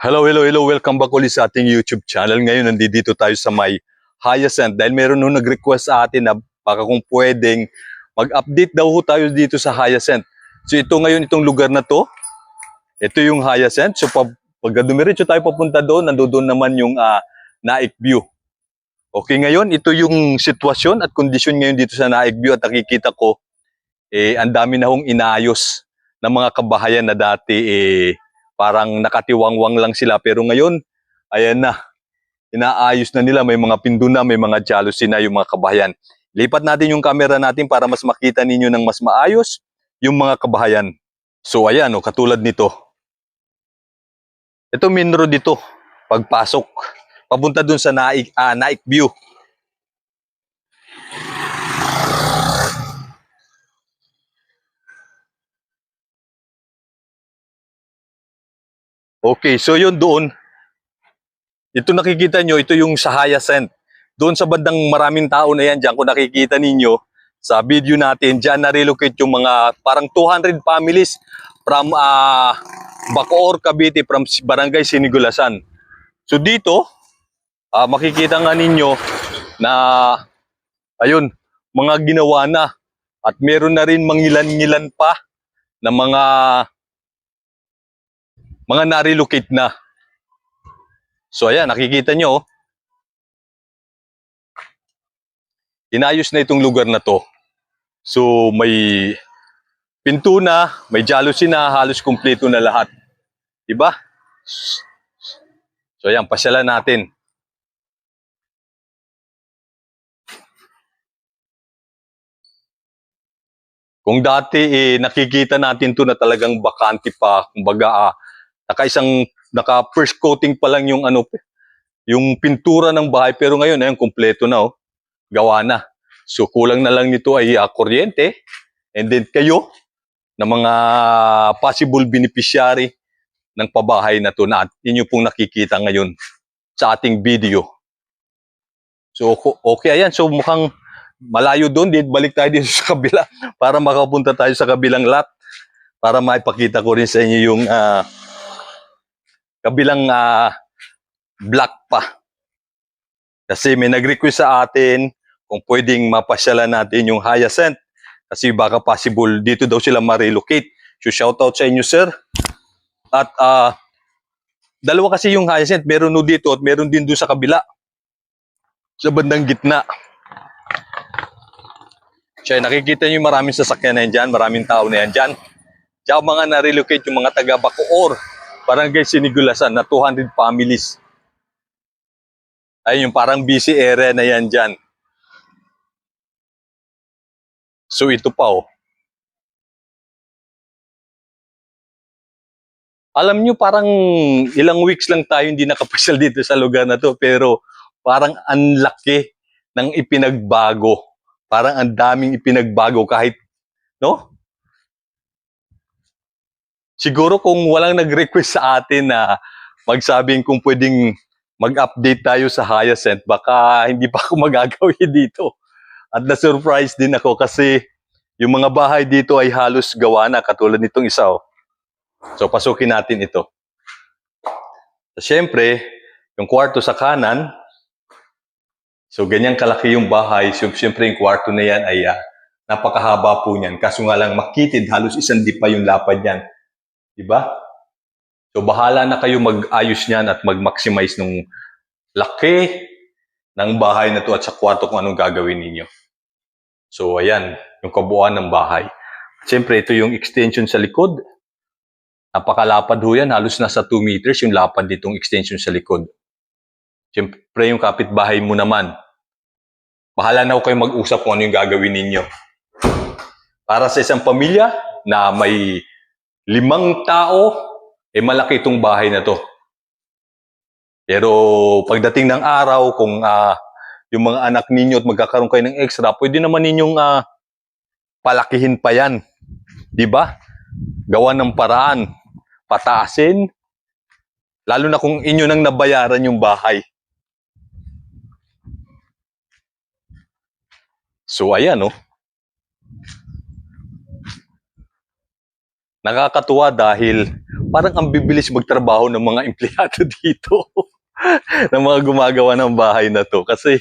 Hello, hello, hello. Welcome back ulit sa ating YouTube channel. Ngayon, nandito tayo sa may Hyacinth dahil meron nung nag-request sa atin na baka kung pwedeng mag-update daw ho tayo dito sa Hyacinth. So ito ngayon, itong lugar na to, ito yung Hyacinth. So pag, pag tayo papunta doon, nandoon naman yung uh, Naik View. Okay, ngayon, ito yung sitwasyon at kondisyon ngayon dito sa Naik View at nakikita ko, eh, ang dami na hong inayos ng mga kabahayan na dati, eh, parang nakatiwangwang lang sila. Pero ngayon, ayan na, inaayos na nila. May mga pinduna, may mga jealousy na yung mga kabahayan. Lipat natin yung camera natin para mas makita ninyo ng mas maayos yung mga kabahayan. So ayan, oh, katulad nito. Ito main road dito, pagpasok. Papunta dun sa Naik, ah, Naik View. Okay, so yun doon. Ito nakikita nyo, ito yung sa Hyacinth. Doon sa bandang maraming tao na yan dyan, kung nakikita ninyo sa video natin, dyan na-relocate yung mga parang 200 families from uh, Bacoor, Cavite, from Barangay Sinigulasan. So dito, ah, makikita nga ninyo na, ayun, mga ginawa na. At meron na rin mangilan-ngilan pa na mga mga na-relocate na. So ayan, nakikita nyo. oh. Inayos na itong lugar na to. So may pinto na, may jealousy na, halos kumpleto na lahat. Diba? So ayan, pasyalan natin. Kung dati eh, nakikita natin to na talagang bakante pa, kumbaga ah, naka isang naka first coating pa lang yung ano yung pintura ng bahay. Pero ngayon ayun kumpleto na oh. Gawa na. So kulang na lang nito ay uh, kuryente. And then kayo na mga possible beneficiary ng pabahay na to na inyo pong nakikita ngayon sa ating video. So okay ayan. So mukhang malayo doon. Din balik tayo dito sa kabila. Para makapunta tayo sa kabilang lot. Para maipakita ko rin sa inyo yung ah, kabilang ah, black pa. Kasi may nag-request sa atin kung pwedeng mapasyalan natin yung Hyacinth. Kasi baka possible dito daw sila ma-relocate. So shoutout sa inyo sir. At ah, dalawa kasi yung Hyacinth. Meron no dito at meron din doon sa kabila. Sa bandang gitna. So nakikita niyo maraming sasakyan na yan dyan. Maraming tao na yan dyan. Tsaka mga na-relocate yung mga taga Bacoor. Barangay Sinigulasan na 200 families. Ayun yung parang busy area na yan dyan. So ito pa oh. Alam nyo parang ilang weeks lang tayo hindi nakapasyal dito sa lugar na to pero parang ang laki ng ipinagbago. Parang ang daming ipinagbago kahit no? Siguro kung walang nag-request sa atin na magsabing kung pwedeng mag-update tayo sa Hyacinth, baka hindi pa ako magagawin dito. At na-surprise din ako kasi yung mga bahay dito ay halos gawa na katulad nitong isa. Oh. So pasukin natin ito. So, Siyempre, yung kwarto sa kanan, so ganyan kalaki yung bahay. So, siyempre yung kwarto na yan ay ah, napakahaba po niyan. Kaso nga lang makitid, halos isang di pa yung lapad niyan. Diba? So bahala na kayo mag-ayos niyan at mag-maximize ng laki ng bahay na to at sa kwarto kung anong gagawin ninyo. So ayan, yung kabuuan ng bahay. Siyempre, ito yung extension sa likod. Napakalapad ho yan, halos nasa 2 meters yung lapad nitong extension sa likod. Siyempre, yung kapitbahay mo naman. Bahala na ho kayo mag-usap kung ano yung gagawin ninyo. Para sa isang pamilya na may limang tao, eh malaki itong bahay na to. Pero pagdating ng araw, kung ah, yung mga anak ninyo at magkakaroon kayo ng extra, pwede naman ninyong ah, palakihin pa yan. Di ba? Gawa ng paraan. Pataasin. Lalo na kung inyo nang nabayaran yung bahay. So ayan, oh. Nakakatuwa dahil parang ang bibilis magtrabaho ng mga empleyado dito. ng mga gumagawa ng bahay na to. Kasi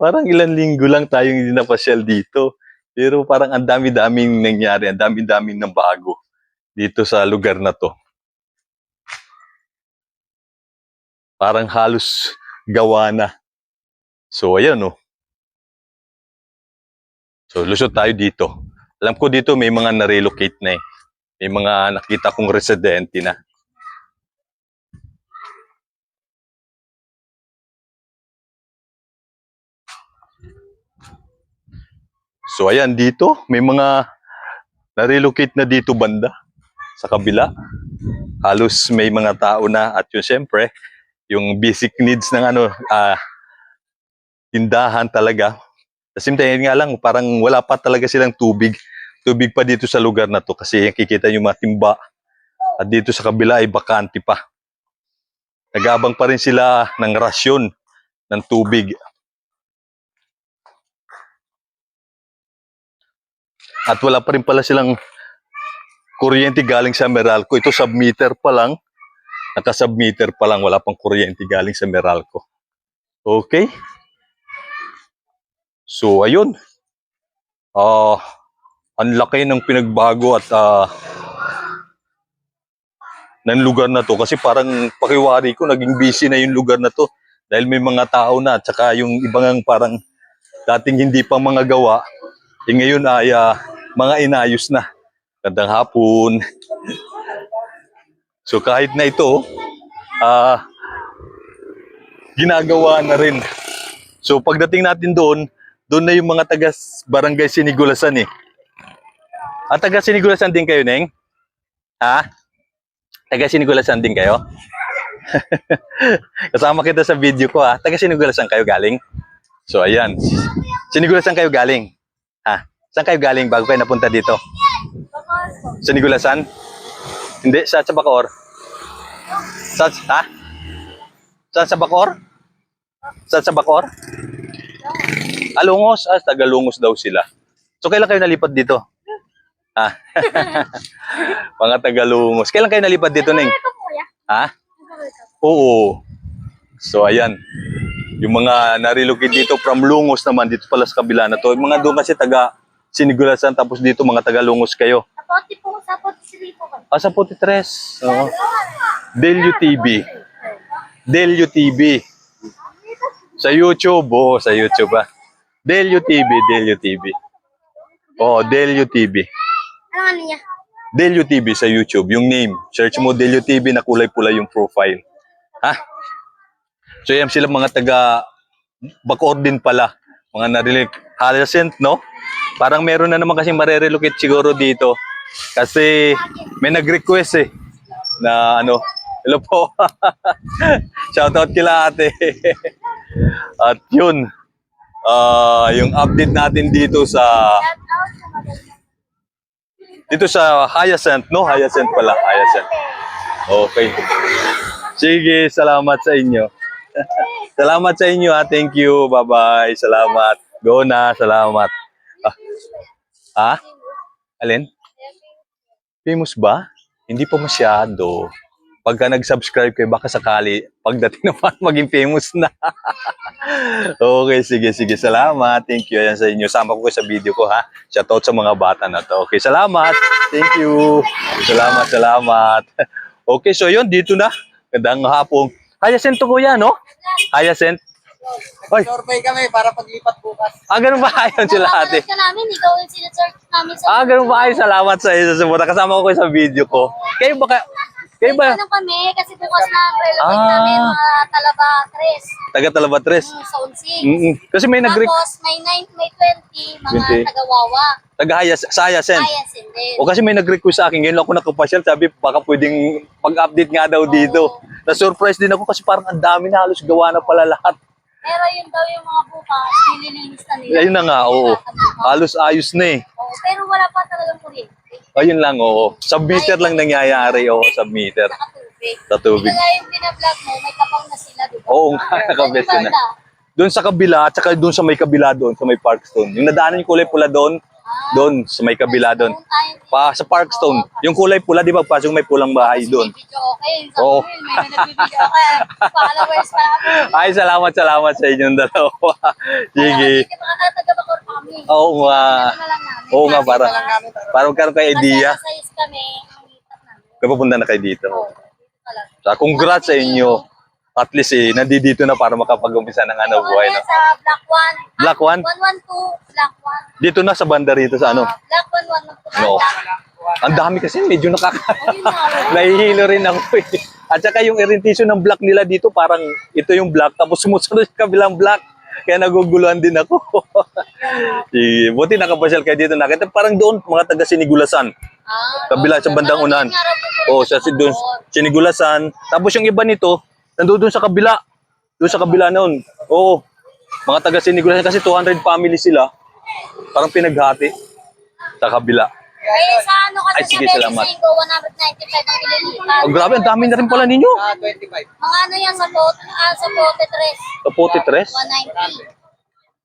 parang ilang linggo lang tayong hindi napasyal dito. Pero parang ang dami-daming nangyari, ang dami-daming ng bago dito sa lugar na to. Parang halos gawa na. So, ayan oh. So, lusot tayo dito. Alam ko dito may mga na-relocate na eh. May mga nakita kong residente na. So ayan dito, may mga na-relocate na dito banda sa kabila. Halos may mga tao na at yun syempre, yung basic needs ng ano, ah, tindahan talaga. At same time, nga lang, parang wala pa talaga silang tubig. Tubig pa dito sa lugar na to kasi kikita nyo mga timba. At dito sa kabila ay bakante pa. Nagabang pa rin sila ng rasyon ng tubig. At wala pa rin pala silang kuryente galing sa Meralco. Ito submeter pa lang. Naka-submeter pa lang. Wala pang kuryente galing sa Meralco. Okay? So, ayun. Ah, ang laki ng pinagbago at ah, ng lugar na to. Kasi parang pakiwari ko naging busy na yung lugar na to. Dahil may mga tao na at saka yung ibang parang dating hindi pa mga gawa eh ngayon ay ah, mga inayos na. Gandang hapon. So kahit na ito ah ginagawa na rin. So pagdating natin doon doon na yung mga taga barangay Sinigulasan eh at taga Sinigulasan din kayo Neng ha taga Sinigulasan din kayo kasama kita sa video ko ha taga Sinigulasan kayo galing so ayan Sinigulasan kayo galing ha saan kayo galing bago kayo napunta dito sa Nigulasan? Hindi, sa sa Bacoor. Sa, ha? Sa sa Bacoor? Sa sa Bacoor? Alungos? Ah, tagalungos daw sila. So, kailan kayo nalipat dito? Ha? Mga tagalungos. Kailan kayo nalipat dito, kuya. Ha? Oo. So, ayan. Yung mga narilocate dito from Lungos naman, dito pala sa kabila na to. Yung mga doon kasi taga Sinigulasan, tapos dito mga taga-Lungos kayo. Sa poti po, sa poti sili po. Ah, sa Puti Tres. Oo. Delio TV. Delio TV. Sa YouTube, oh, sa YouTube ah. Delio TV, Delio TV. Oh, Delio TV. Ano ano niya? Delio TV sa YouTube, yung name. Search mo Delio TV na kulay pula yung profile. Ha? So yan sila mga taga Bacoor din pala. Mga narinig Hyacinth, no? Parang meron na naman kasi marerelocate siguro dito. Kasi may nag-request eh na ano, hello po. Shoutout kila ate. At yun, ah yung update natin dito sa dito sa Hyacinth, no? Hyacinth pala, Hyacinth. Okay. Sige, salamat sa inyo. salamat sa inyo ha. Thank you. Bye-bye. Salamat. Go na. Salamat. Ah. Ha? Alin? Famous ba? Hindi pa masyado. Pagka nag-subscribe kayo, baka sakali, pagdating naman, maging famous na. okay, sige, sige. Salamat. Thank you. Ayan sa inyo. Sama ko kayo sa video ko, ha? Shoutout sa mga bata na to. Okay, salamat. Thank you. Salamat, salamat. Okay, so yun, dito na. Gandang hapong. Hyacinth to kuya, no? Hyacinth. Ay, Survey kami para paglipat bukas. ah, ganun ba ayun sila ate? Ka namin, ikaw yung sinesearch namin sa... Ah, ganun ba ay Salamat sa iyo sa sumunta. Kasama ko kayo sa video ko. Kayo ba Kayo ba? Ano kami, kasi bukas na ang relocate Ah. namin, mga Talaba 3, Taga Talabatres. sa Unsing. Mm Kasi may nag Tapos, may 9, may 20, mga 20. taga-Wawa. taga Hayas, sa din. O kasi may nag-request sa akin, ngayon lang ako nakapasyal, sabi baka pwedeng pag-update nga daw dito. Na-surprise din ako kasi parang ang dami na halos gawa na pala lahat. Pero yun daw yung mga bukas, nililinis na nila. Ayun na nga, oo. Halos ayos na eh. Oo, pero wala pa talagang kuryente. Ayun lang, oo. Submeter lang nangyayari, oo, tubig. Sa tubig. Kaya yung binablog mo, may kapang na sila, di ba? Oo nga, nakabes na. Doon sa kabila, at saka doon sa may kabila doon, sa may Parkstone. Yung nadaanan yung kulay pula doon, Doon, sa may kabila doon. Pa, sa Parkstone. Yung kulay pula, di ba? Pasok may pulang bahay doon. Okay. Sa Oo. oh. may may nagbibideo okay. Followers pa. Ay, salamat, salamat sa inyong dalawa. Sige. Oo nga. Oo nga, para, para magkaroon kayo idea. Kaya pupunta na kayo dito. So, congrats sa inyo. At least eh, nandito na para makapag-umpisa ng ano buhay. No? Sa Black One. Black One? 112, Black One. Dito na sa banda rito sa ano. Ah, Black One, one, No. Black. Ang dami kasi, medyo nakaka... Nahihilo rin ako eh. At saka yung orientation ng block nila dito, parang ito yung block, tapos sumusunod yung kabilang block. Kaya naguguluhan din ako. Sige, buti nakapasyal kayo dito. Nakita parang doon, mga taga Sinigulasan. Ah, Kabila sa bandang unan. Oo, sa si doon, Sinigulasan. Tapos yung iba nito, nandoon doon sa kabila. Doon sa kabila noon. Oo. Mga taga Sinigulasan kasi 200 family sila. Parang pinaghati sa kabila. Eh, sa ano kasi Ay, sige, sa salamat. Belisingo, 195 ang ililipat. Oh, grabe, ang dami na rin pala ninyo. Ah, 25. Mga ano yan sa pot, ah, sa pote tres. Sa Pote Tres. 190.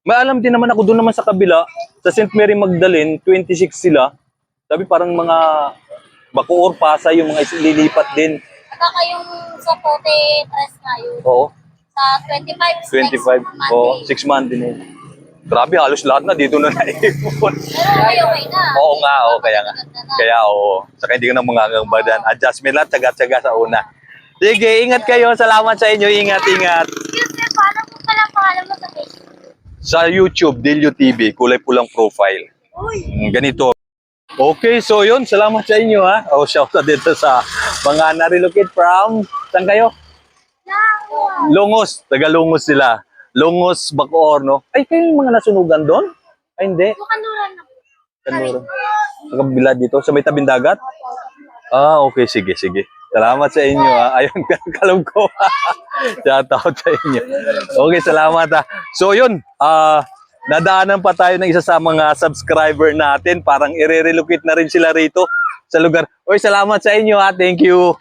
May alam din naman ako doon naman sa kabila, sa St. Mary Magdalene, 26 sila. Sabi parang mga Bacoor, Pasay, yung mga lilipat din. Saka yung sa pote tres nga yun. Oo, Sa 25. 25. next Oo, Monday. 6 month din eh. Grabe, halos lahat na dito na naipon. Pero okay, okay na. Oo nga, oo, kaya nga. Kaya oo, saka hindi ka na mga gambadan. Adjustment lang, tsaga-tsaga sa una. Sige, ingat kayo. Salamat sa inyo. Ingat, ingat. Excuse me, paano mo pala ang pangalan mo sa Facebook? Sa YouTube, Delio TV, kulay pulang profile. Uy! Mm, ganito. Okay, so yun, salamat sa inyo ha. Oh, shout out dito sa mga na-relocate from, saan kayo? Lungos, taga Lungos sila. Lungos, Bacoor, no? Ay, kayo yung mga nasunugan doon? Ay, hindi. Kanuran na. Kanuro. Sa kabila dito, sa may tabing dagat? Ah, okay, sige, sige. Salamat sa inyo ha. Ayun, kalog ko. shout out sa inyo. Okay, salamat ha. So yun, ah, nadaanan pa tayo ng isa sa mga subscriber natin. Parang ire-relocate na rin sila rito sa lugar. Oy, salamat sa inyo ha. Thank you.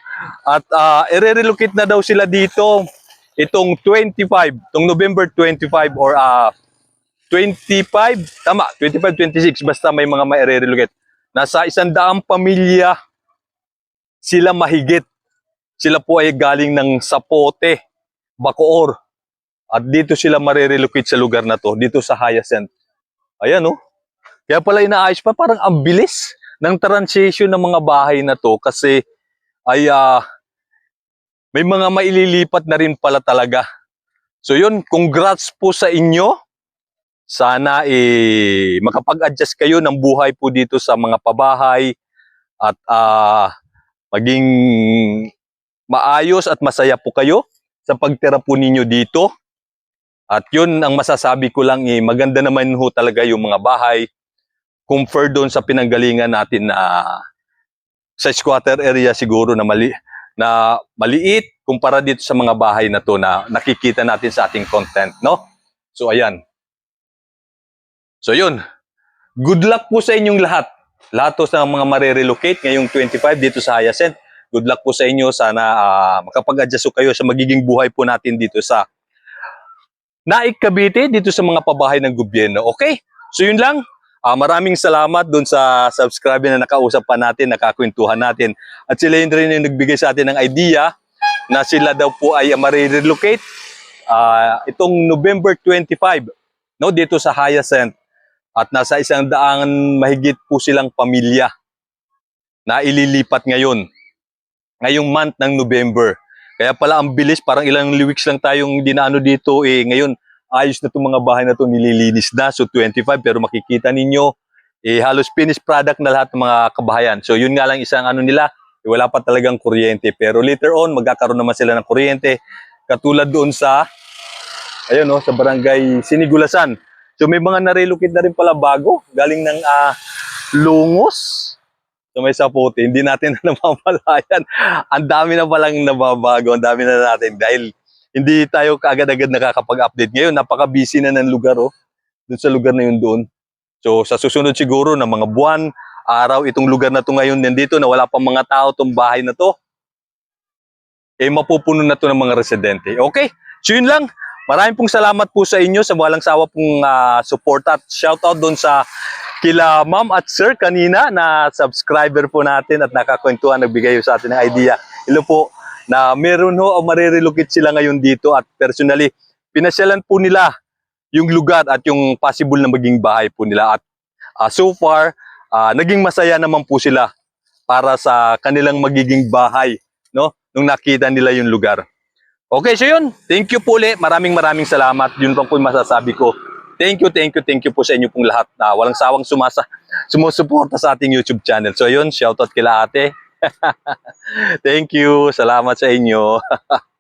At ah, ire-relocate na daw sila dito itong 25, itong November 25 or ah 25, tama, 25, 26, basta may mga may relocate Nasa isang daang pamilya sila mahigit. Sila po ay galing ng Sapote, Bacoor. At dito sila marirelocate sa lugar na to, dito sa Hyacinth. Ayan oh. Kaya pala inaayos pa, parang ang bilis ng transition ng mga bahay na to kasi ay ah, may mga maililipat na rin pala talaga. So yun, congrats po sa inyo. Sana eh, makapag-adjust kayo ng buhay po dito sa mga pabahay at ah, maging maayos at masaya po kayo sa pagtira po ninyo dito. At yun ang masasabi ko lang eh, maganda naman ho talaga yung mga bahay compare doon sa pinanggalingan natin na sa squatter area siguro na mali na maliit kumpara dito sa mga bahay na to na nakikita natin sa ating content, no? So ayan. So yun. Good luck po sa inyong lahat. Lahat to sa mga marirelocate ngayong 25 dito sa Hyacinth. Good luck po sa inyo. Sana ah, makapag-adjust po kayo sa magiging buhay po natin dito sa Naik Cavite, dito sa mga pabahay ng gobyerno. Okay? So yun lang. Ah, maraming salamat doon sa subscriber na nakausap pa natin, nakakwentuhan natin. At sila yun rin yung nagbigay sa atin ng idea na sila daw po ay marirelocate ah, itong November 25 no dito sa Hyacinth. At nasa isang daan mahigit po silang pamilya na ililipat ngayon ngayong month ng November. Kaya pala ang bilis parang ilang weeks lang tayong dinaano dito eh ngayon ayos na itong mga bahay na to nililinis na so 25 pero makikita ninyo eh halos finished product na lahat ng mga kabahayan so yun nga lang isang ano nila eh, wala pa talagang kuryente. Pero later on, magkakaroon naman sila ng kuryente. Katulad doon sa, ayun no, sa barangay Sinigulasan. So may mga narelocate na rin pala bago, galing ng ah, Lungos. So may sapote, hindi natin na namamalayan. Ang dami na palang nababago, ang dami na natin dahil hindi tayo kaagad-agad nakakapag-update. Ngayon, napaka-busy na ng lugar, oh. Doon sa lugar na yun doon. So sa susunod siguro na mga buwan, araw itong lugar na to ngayon nandito na wala pang mga tao tong bahay na to eh mapupuno na to ng mga residente. Okay? So yun lang. Maraming pong salamat po sa inyo sa walang sawa pong ah, support at shout out doon sa kila ma'am at sir kanina na subscriber po natin at nakakwentuhan, nagbigay sa atin ng idea. Hello po, na meron ho o marirelocate sila ngayon dito at personally, pinasyalan po nila yung lugar at yung possible na maging bahay po nila. At ah, so far, ah, naging masaya naman po sila para sa kanilang magiging bahay, no? Nung nakita nila yung lugar. Okay, so yun. Thank you po ulit. Maraming maraming salamat. Yun lang po yung masasabi ko. Thank you, thank you, thank you po sa inyo pong lahat na walang sawang sumasa, sumusuporta sa ating YouTube channel. So yun, shoutout kila ate. thank you. Salamat sa inyo.